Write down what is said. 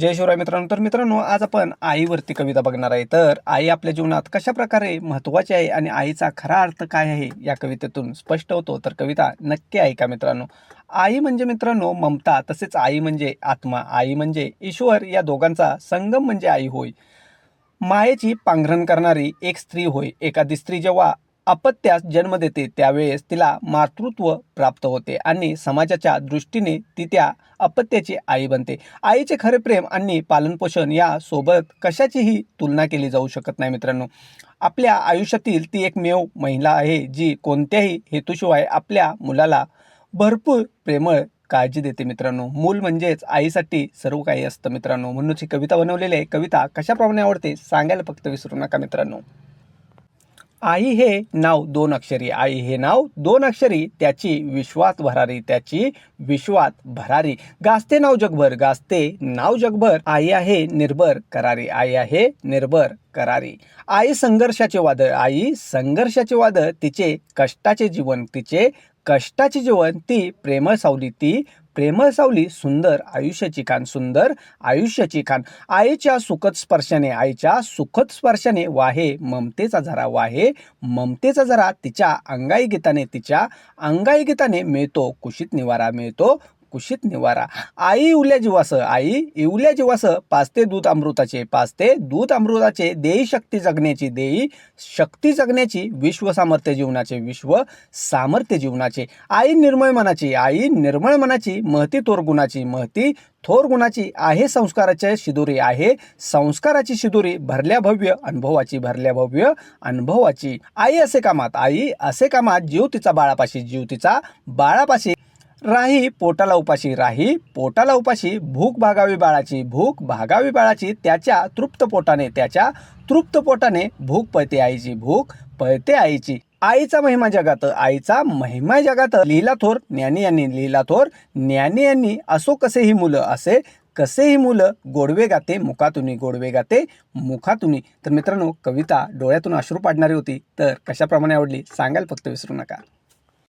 जय शिवराय मित्रांनो. तर मित्रांनो आज आपण आईवरती कविता बघणार आहे. तर आई आपल्या जीवनात कशा प्रकारे महत्त्वाची आहे आणि आईचा खरा अर्थ काय आहे या कवितेतून स्पष्ट होतो. तर कविता नक्की ऐका मित्रांनो. आई म्हणजे मित्रांनो ममता तसेच आई म्हणजे आत्मा आई म्हणजे ईश्वर या दोघांचा संगम म्हणजे आई होय. मायेची पांघरण करणारी एक स्त्री होय. एखादी स्त्री जेव्हा अपत्यास जन्म देते त्यावेळेस तिला मातृत्व प्राप्त होते आणि समाजाच्या दृष्टीने ती त्या अपत्याची आई बनते. आईचे खरे प्रेम आणि पालनपोषण यासोबत कशाचीही तुलना केली जाऊ शकत नाही मित्रांनो. आपल्या आयुष्यातील ती एकमेव महिला आहे जी कोणत्याही हेतूशिवाय आपल्या मुलाला भरपूर प्रेमळ काळजी देते मित्रांनो. मूल म्हणजेच आईसाठी सर्व काही असतं मित्रांनो. म्हणूनच ही कविता बनवलेली आहे. कविता कशाप्रमाणे आवडते सांगायला फक्त विसरू नका मित्रांनो. आई हे नाव दोन अक्षरी आई हे नाव दोन अक्षरी त्याची विश्वात भरारी त्याची विश्वात भरारी. गाजते नाव जगभर गाजते नाव जगभर. आई आहे निर्भर करारी आई आहे निर्भर करारी. आई संघर्षाचे वादळ आई संघर्षाचे वादळ तिचे कष्टाचे जीवन तिचे कष्टाची जीवन ती प्रेमसावली ती प्रेमसावली सुंदर आयुष्याची खान सुंदर आयुष्याची खान आईच्या सुखद स्पर्शाने आईच्या सुखद स्पर्शाने वाहे ममतेचा झरा वाहे ममतेचा झरा तिच्या अंगाई गीताने तिच्या अंगाई गीताने मिळतो कुशीत निवारा मिळतो कुशीत निवारा. आई इवल्या जीवास आई इवल्या जीवास पाचते दूध अमृताचे पाचते दूध अमृताचे देई शक्ती जगण्याची देई शक्ती जगण्याची विश्व सामर्थ्य जीवनाचे विश्व सामर्थ्य जीवनाचे. आई निर्मळ मनाची आई निर्मळ मनाची महती थोर गुणाची महती थोर गुणाची आहे संस्काराच्या शिदोरी आहे संस्काराची शिदोरी भरल्या भव्य अनुभवाची भरल्या भव्य अनुभवाची. आई असे कामात आई असे कामात जीव तिचा बाळापाशी जीव तिचा बाळापाशी. राही पोटाला उपाशी राही पोटाला उपाशी भूक भागावी बाळाची भूक भागावी बाळाची त्याच्या तृप्त पोटाने त्याच्या तृप्त पोटाने भूक पळते आईची भूक पळते आईची. आईचा महिमा जगात आईचा महिमा जगात. लिहिला थोर ज्ञानी यांनी लिहिला थोर ज्ञानी यांनी असो कसेही मुलं असे कसेही मुलं गोडवे गाते मुखातुनी गोडवे गाते मुखातुनी. तर मित्रांनो कविता डोळ्यातून अश्रू पाडणारी होती तर कशाप्रमाणे आवडली सांगायला फक्त विसरू नका.